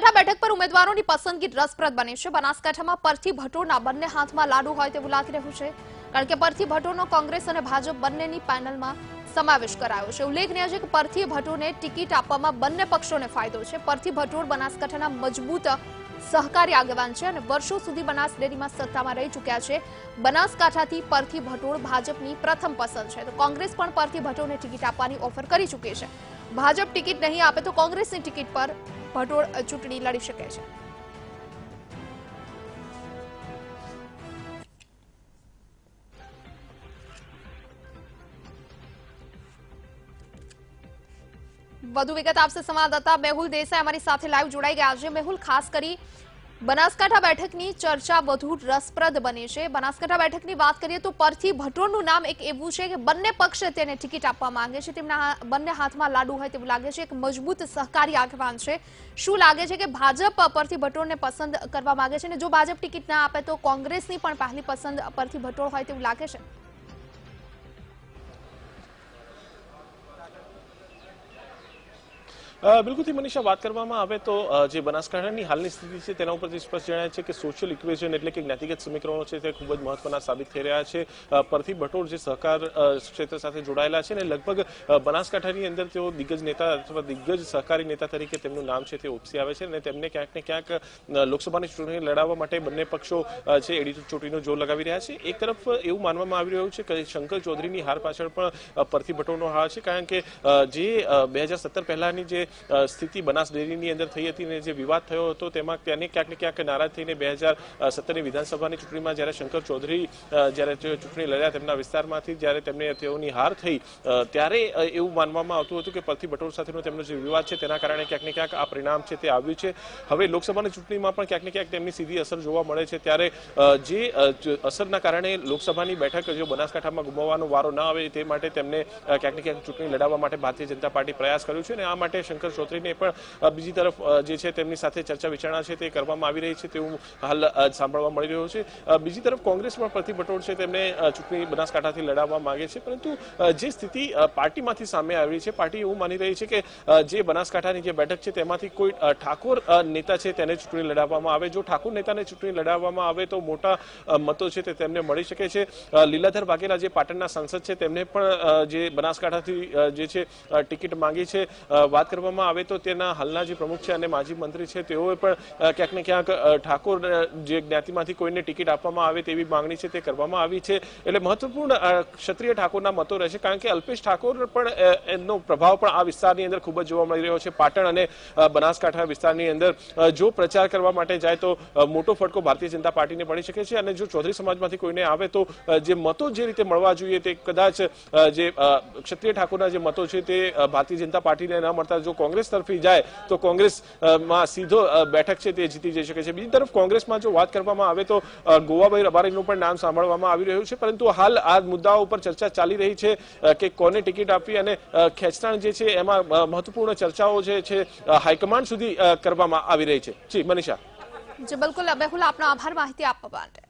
બનાસકાંઠા બેઠક પર ઉમેદવારોની પસંદગી રસપ્રદ બની છે. બનાસકાંઠામાં પરથી ભટ્ટોના બંને હાથમાં લાડુ હોય તેવું લાગી રહ્યું છે. કારણ કે પરથી ભટ્ટોનો કોંગ્રેસ અને ભાજપ બંનેની પેનલમાં સમાવેશ કરાયો છે. ઉલ્લેખનીય છે કે પરથી ભટ્ટોને ટિકિટ આપવામાં બંને પક્ષોને ફાયદો છે. પરથી ભટોર બનાસકાંઠાના મજબૂત સહકારી આગેવાન છે અને વર્ષો સુધી બનાસ ડેરીમાં સત્તામાં રહી ચૂક્યા છે. બનાસકાંઠાથી પરથી ભટોળ ભાજપની પ્રથમ પસંદ છે. તો કોંગ્રેસ પણ પરથી ભટોળને ટિકિટ આપવાની ઓફર કરી ચૂકી છે. ભાજપ ટિકિટ નહીં આપે તો કોંગ્રેસની ટિકિટ પર ભટોળ ચૂંટણી લડી શકે છે. વધુ વિગત આપશે સંવાદદાતા મેહુલ દેસાઈ, અમારી સાથે લાઈવ જોડાઈ ગયા છે. મેહુલ, ખાસ કરી બનાસકાંઠા બેઠકની ચર્ચા વધુ રસપ્રદ બની છે. બનાસકાંઠા બેઠકની વાત કરીએ તો પરથી ભટોરનું નામ એક એવું છે કે બંને પક્ષે તેને ટિકિટ આપવા માંગે છે. તેમના બંને હાથમાં લાડુ હોય તેવું લાગે છે. એક મજબૂત સહકારી આગેવાન છે. શું લાગે છે કે ભાજપ પરથી ભટોરને પસંદ કરવા માંગે છે? અને જો ભાજપ ટિકિટ ના આપે તો કોંગ્રેસની પણ પહેલી પસંદ પરથી ભટોળ હોય તેવું લાગે છે? બિલકુલથી મનીષા, વાત કરવામાં આવે તો જે બનાસકાંઠાની હાલની સ્થિતિ છે, તેના ઉપરથી સ્પષ્ટ જણાય છે કે સોશિયલ ઇક્વેશન એટલે કે જ્ઞાતિગત સમીકરણો છે, તે ખૂબ જ મહત્વના સાબિત થઈ રહ્યા છે. પરથી બટોર જે સહકાર ક્ષેત્ર સાથે જોડાયેલા છે અને લગભગ બનાસકાંઠાની અંદર તેઓ દિગ્ગજ નેતા અથવા દિગ્ગજ સહકારી નેતા તરીકે તેમનું નામ છે તે ઉપસી આવે છે અને તેમને ક્યાંક ને ક્યાંક લોકસભાની ચૂંટણી લડાવવા માટે બંને પક્ષો છે એડી ચૂંટણીનો જોર લગાવી રહ્યા છે. એક તરફ એવું માનવામાં આવી રહ્યું છે કે શંકર ચૌધરીની હાર પાછળ પણ પરથી ભટોરનો હાર છે, કારણ કે જે બે હજાર સત્તર પહેલાની જે સ્થિતિ બનાસ ડેરીની અંદર થઈ હતી અને જે વિવાદ થયો હતો, તેમાં તેને ક્યાંક ક્યાંક નારાજ થઈને બે હજાર સત્તરની વિધાનસભાની ચૂંટણીમાં જ્યારે શંકર ચૌધરી જ્યારે ચૂંટણી લડ્યા તેમના વિસ્તારમાંથી જ્યારે તેમને તેઓની હાર થઈ ત્યારે એવું માનવામાં આવતું હતું કે પરથી બટોર સાથેનો તેમનો જે વિવાદ છે તેના કારણે ક્યાંક ક્યાંક આ પરિણામ છે તે આવ્યું છે. હવે લોકસભાની ચૂંટણીમાં પણ ક્યાંક ક્યાંક તેમની સીધી અસર જોવા મળે છે ત્યારે જે અસરના કારણે લોકસભાની બેઠક જો બનાસકાંઠામાં ગુમાવવાનો વારો ન આવે તે માટે તેમને ક્યાંક ક્યાંક ચૂંટણી લડાવવા માટે ભારતીય જનતા પાર્ટી પ્રયાસ કર્યો છે અને આ માટે શંકર ચૌધરીને પણ બીજી તરફ જે છે તેમની સાથે ચર્ચા વિચારણા છે તે કરવામાં આવી રહી છે તેવું હાલ સાંભળવા મળી રહ્યું છે. બીજી તરફ કોંગ્રેસ પણ પ્રતિ બટોળ છે તેમને ચૂંટણી બનાસકાંઠાથી લડાવવા માંગે છે. પરંતુ જે સ્થિતિ પાર્ટીમાંથી સામે આવી છે, પાર્ટી એવું માની રહી છે કે જે બનાસકાંઠાની જે બેઠક છે તેમાંથી કોઈ ઠાકોર નેતા છે તેને ચૂંટણી લડાવવામાં આવે. જો ઠાકોર નેતાને ચૂંટણી લડાવવામાં આવે તો મોટા મતો છે તે તેમને મળી શકે છે. લીલાધર વાઘેલા જે પાટણના સાંસદ છે તેમને પણ જે બનાસકાંઠાથી જે છે ટિકિટ માંગી છે. વાત કરવામાં આવે તો તેના હાલના જે પ્રમુખ છે અને માજી મંત્રી છે, તેઓએ પણ ક્યાંક ને ક્યાંક ઠાકોર જે જ્ઞાતિમાંથી કોઈને ટિકિટ આપવામાં આવે તેવી માંગણી છે તે કરવામાં આવી છે. એટલે મહત્વપૂર્ણ ક્ષત્રિય ઠાકોરના મતો રહેશે કારણ કે અલ્પેશ ઠાકોર પણ એનો પ્રભાવ પણ આ વિસ્તારની અંદર ખૂબ જ જોવા મળી રહ્યો છે. પાટણ અને બનાસકાંઠા વિસ્તારની અંદર જો પ્રચાર કરવા માટે જાય તો મોટો ફટકો ભારતીય જનતા પાર્ટીને પડી શકે છે અને જો ચૌધરી સમાજમાંથી કોઈને આવે તો જે મતો જે રીતે મળવા જોઈએ તે કદાચ જે ક્ષત્રિય ઠાકોરના જે મતો છે તે ભારતીય જનતા પાર્ટીને ન મળતા. જો કોંગ્રેસ તરફી જાય, તો કોંગ્રેસમાં સીધો બેઠક છે તે જીતી જઈ શકે છે. બીજી તરફ કોંગ્રેસમાં જો વાત કરવામાં આવે તો ગોવાભાઈ રબારીનું પણ નામ સાંભળવામાં આવી રહ્યું છે, પરંતુ હાલ આ મુદ્દાઓ ઉપર ચર્ચા ચાલી રહી છે કે કોને ટિકિટ આપવી અને ખેંચતાણ જે છે એમાં મહત્વપૂર્ણ ચર્ચાઓ જે છે હાઈકમાન્ડ સુધી કરવામાં આવી રહી છે. જી, મનીષા. જી, બિલકુલ. બેહુલ આપનો આભાર માહિતી આપવા માટે.